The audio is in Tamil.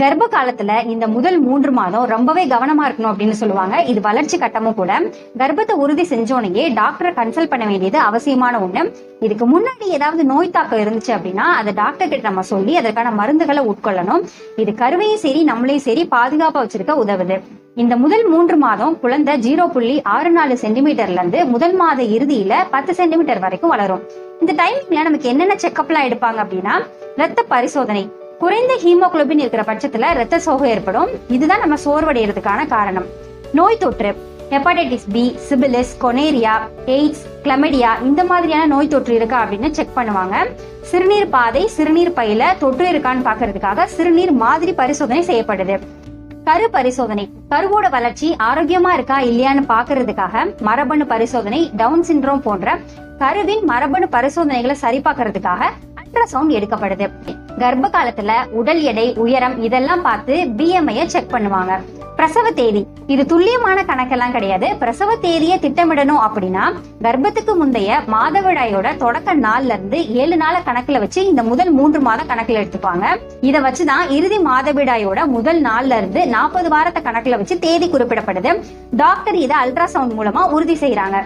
கர்ப்ப காலத்துல இந்த முதல் மூன்று மாதம் ரொம்பவே கவனமா இருக்கணும் அப்படின்னு சொல்லுவாங்க. இது வளர்ச்சி கட்டமும் கூட. கர்ப்பத்தை உறுதி செஞ்சோனையே டாக்டரை கன்சல்ட் பண்ண வேண்டியது அவசியமான ஒண்ணு. இதுக்கு முன்னாடி ஏதாவது நோய் தாக்கம் இருந்துச்சு அப்படின்னா அதை டாக்டர் கிட்ட நம்ம சொல்லி அதற்கான மருந்துகளை உட்கொள்ளணும். இது கருவையும் சரி நம்மளையும் சரி பாதுகாப்பா வச்சிருக்க உதவுது. இந்த முதல் மூன்று மாதம் குழந்தை ஜீரோ புள்ளி ஆறு நாலு சென்டிமீட்டர்ல இருந்து முதல் மாத இறுதியில பத்து சென்டிமீட்டர் வரைக்கும் வளரும். இந்த டைமிங்ல நமக்கு என்னென்ன செக்அப்லாம் எடுப்பாங்க அப்படின்னா ரத்த பரிசோதனை குறைந்த ஹீமோகுளோபின் இருக்கிற பட்சத்துல ரத்த சோகம் ஏற்படும். இதுதான் நம்ம சோர்வடைகிறதுக்கான காரணம். நோய் தொற்று hepatitis B syphilis gonorrhoea AIDS chlamydia இந்த மாதிரியான நோய் தொற்று இருக்கா அப்படின்னு செக் பண்ணுவாங்க. சிறுநீர் பாதை சிறுநீர் பையில தொற்று இருக்கான்னு பாக்குறதுக்காக சிறுநீர் மாதிரி பரிசோதனை செய்யப்படுது. கரு பரிசோதனை கருவோட வளர்ச்சி ஆரோக்கியமா இருக்கா இல்லையான்னு பாக்குறதுக்காக மரபணு பரிசோதனை டவுன் சிண்ட்ரோம் போன்ற கருவின் மரபணு பரிசோதனைகளை சரி பார்க்கறதுக்காக அல்ட்ராசவுண்ட் எடுக்கப்படுது. கர்ப்ப காலத்துல உடல் எடை உயரம் இதெல்லாம் பார்த்து பிஎம்ஐய செக் பண்ணுவாங்க. பிரசவ தேதி. இது துல்லியமான கணக்கெல்லாம் கிடையாது. பிரசவ தேதியை திட்டமிடணும் அப்படின்னா கர்ப்பத்துக்கு முந்தைய மாதவிடாயோட தொடக்க நாள்ல இருந்து ஏழு நாள கணக்குல வச்சு இந்த முதல் மூன்று மாத கணக்குல எடுத்துப்பாங்க. இத வச்சுதான் இறுதி மாதவிடாயோட முதல் நாள்ல இருந்து நாற்பது வாரத்தை கணக்குல வச்சு தேதி குறிப்பிடப்படுது. டாக்டர் இதை அல்ட்ராசவுண்ட் மூலமா உறுதி செய்யறாங்க